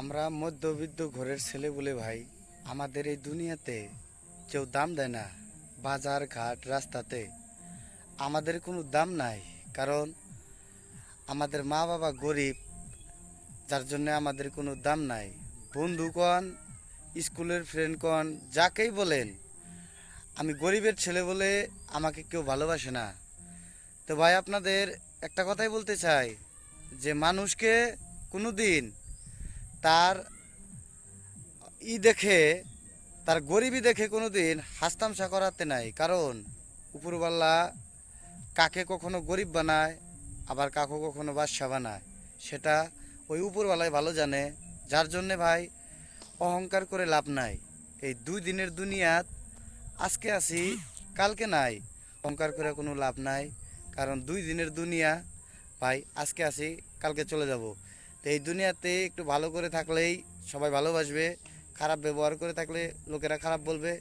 আমরা মধ্যবিত্ত ঘরের ছেলে বলে ভাই, আমাদের এই দুনিয়াতে কেউ দাম দেয় না, বাজার ঘাট, রাস্তাতে। আমাদের কোনো দাম নাই, কারণ আমাদের মা বাবা গরিব, যার জন্য আমাদের কোনো দাম নাই। বন্ধু কন, স্কুলের ফ্রেন্ড কন, যাকেই বলেন, আমি গরিবের ছেলে বলে আমাকে কেউ ভালোবাসে না। তো ভাই, আপনাদের একটা কথাই বলতে চাই, যে মানুষকে কোনো দিন তার ই দেখে, তার গরিবই দেখে কোনো দিন করাতে নাই। কারণ উপরবাল্লা কাকে কখনো গরিব বানায়, আবার কাকে কখনো বাদশা বানায়, সেটা ওই উপরওয়ালাই ভালো জানে। যার জন্যে ভাই অহংকার করে লাভ নাই। এই দুই দিনের দুনিয়াত আজকে আছি, কালকে নাই। অহংকার করে কোনো লাভ নাই। কারণ দুই দিনের দুনিয়া, ভাই, আজকে আসি কালকে চলে যাব। তো এই দুনিয়াতে একটু ভালো করে থাকলেই সবাই ভালোবাসবে, খারাপ ব্যবহার করে থাকলে লোকেরা খারাপ বলবে।